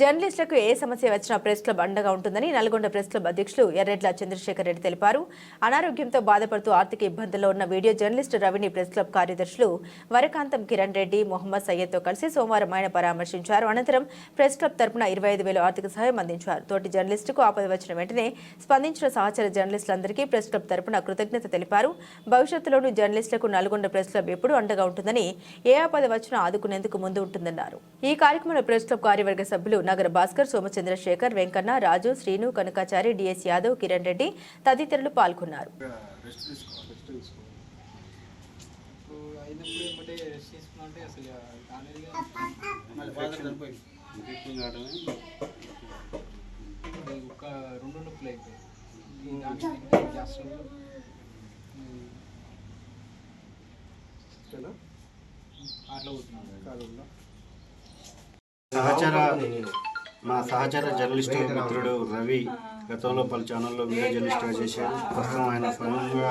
జర్నలిస్టులకు ఏ సమస్య వచ్చినా ప్రెస్ క్లబ్ అండగా ఉంటుందని నల్గొండ ప్రెస్ క్లబ్ అధ్యక్షులు ఎర్రెడ్ల చంద్రశేఖర్ రెడ్డి తెలిపారు. అనారోగ్యంతో బాధపడుతూ ఆర్థిక ఇబ్బందుల్లో ఉన్న వీడియో జర్నలిస్టు రవిని ప్రెస్ క్లబ్ కార్యదర్శులు వరకాంతం కిరణ్ రెడ్డి మొహమ్మద్ సయ్యద్తో కలిసి సోమవారం ఆయన పరామర్శించారు. అనంతరం ప్రెస్ క్లబ్ తరపున ఇరవై ఐదు వేలు ఆర్థిక సహాయం అందించారు. తోటి జర్నలిస్టుకు ఆపద వచ్చిన వెంటనే స్పందించిన సహచర జర్నలిస్టులందరికీ ప్రెస్ క్లబ్ తరపున కృతజ్ఞత తెలిపారు. భవిష్యత్తులోనూ జర్నలిస్టులకు నల్గొండ ప్రెస్ క్లబ్ ఎప్పుడూ అండగా ఉంటుందని ఏ ఆపద వచ్చినా ఆదుకునేందుకు ముందు ఉంటుందన్నారు. ఈ కార్యక్రమంలో ప్రెస్ క్లబ్ కార్యవర్గ సభ్యులు నగర భాస్కర్ సోమచంద్రశేఖర్ వెంకన్న రాజు శ్రీను కనకాచారి డిఎస్ యాదవ్ కిరణ్ రెడ్డి తదితరులు పాల్గొన్నారు. అట్లా పోతున్నాను కాలంలో సహచర మా సహచర జర్నలిస్టు మిత్రుడు రవి. గతంలో పలు ఛానల్లో వీడియో జర్నలిస్ట్గా చేశారు. ప్రస్తుతం ఆయన స్వయంగా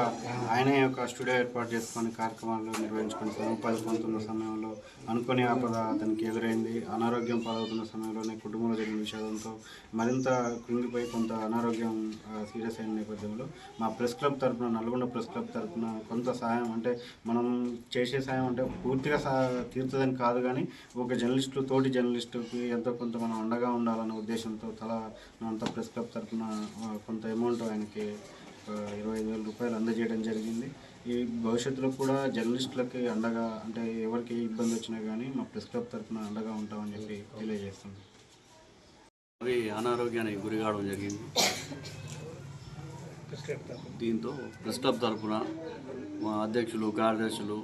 ఆయనే ఒక స్టూడియో ఏర్పాటు చేసుకొని కార్యక్రమాలు నిర్వహించుకుని ఉపాధి పొందుతున్న సమయంలో అనుకునే ఆపద అతనికి ఎదురైంది. అనారోగ్యం పాలవుతున్న సమయంలోనే కుటుంబంలో జరిగిన విషాదంతో మరింత కృంగిపోయి కొంత అనారోగ్యం సీరియస్ అయిన నేపథ్యంలో మా ప్రెస్ క్లబ్ తరపున నల్గొండ ప్రెస్ క్లబ్ తరఫున కొంత సహాయం అంటే మనం చేసే సాయం అంటే పూర్తిగా సహా తీర్చదని కాదు కానీ ఒక జర్నలిస్టు తోటి జర్నలిస్టుకి ఎంతో కొంత మనం అండగా ఉండాలనే ఉద్దేశంతో తల అంతా ప్రెస్ క్లబ్ తరపున ఆ, కొంత అమౌంట్ ఆయనకి ఇరవై ఐదు వేల రూపాయలు అందజేయడం జరిగింది. ఈ భవిష్యత్తులో కూడా జర్నలిస్టులకి అండగా అంటే ఎవరికి ఇబ్బంది వచ్చినా కానీ మా ప్రెస్ క్లబ్ తరపున అండగా ఉంటామని చెప్పి తెలియజేస్తుంది అవి అనారోగ్యానికి గురి కావడం జరిగింది. దీంతో ప్రెస్ క్లబ్ తరఫున మా అధ్యక్షులు కార్యదర్శులు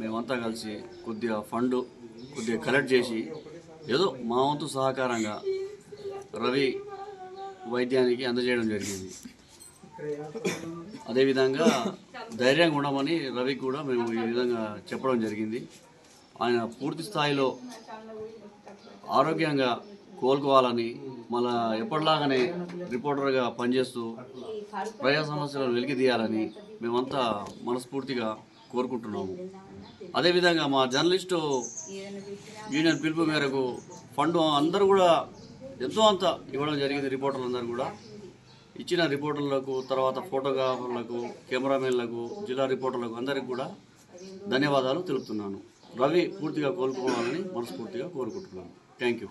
మేమంతా కలిసి కొద్దిగా ఫండ్ కొద్దిగా కలెక్ట్ చేసి ఏదో మా వంతు సహకారంగా రవి వైద్యానికి అందజేయడం జరిగింది. అదేవిధంగా ధైర్యంగా ఉండమని రవి కూడా మేము ఈ విధంగా చెప్పడం జరిగింది. ఆయన పూర్తి స్థాయిలో ఆరోగ్యంగా కోలుకోవాలని మళ్ళా ఎప్పటిలాగానే రిపోర్టర్గా పనిచేస్తూ ప్రజా సమస్యలను వెలికి తీయాలని మేమంతా మనస్ఫూర్తిగా కోరుకుంటున్నాము. అదేవిధంగా మా జర్నలిస్టు యూనియన్ పిలుపు మేరకు ఫండ్ అందరూ కూడా ఎంతో అంత ఇవ్వడం జరిగింది రిపోర్టర్లందరూ కూడా. ఇచ్చిన రిపోర్టర్లకు తర్వాత ఫోటోగ్రాఫర్లకు కెమెరామెన్లకు జిల్లా రిపోర్టర్లకు అందరికీ కూడా ధన్యవాదాలు తెలుపుతున్నాను. రవి పూర్తిగా కోలుకోవాలని మనస్ఫూర్తిగా కోరుకుంటున్నాను. Thank you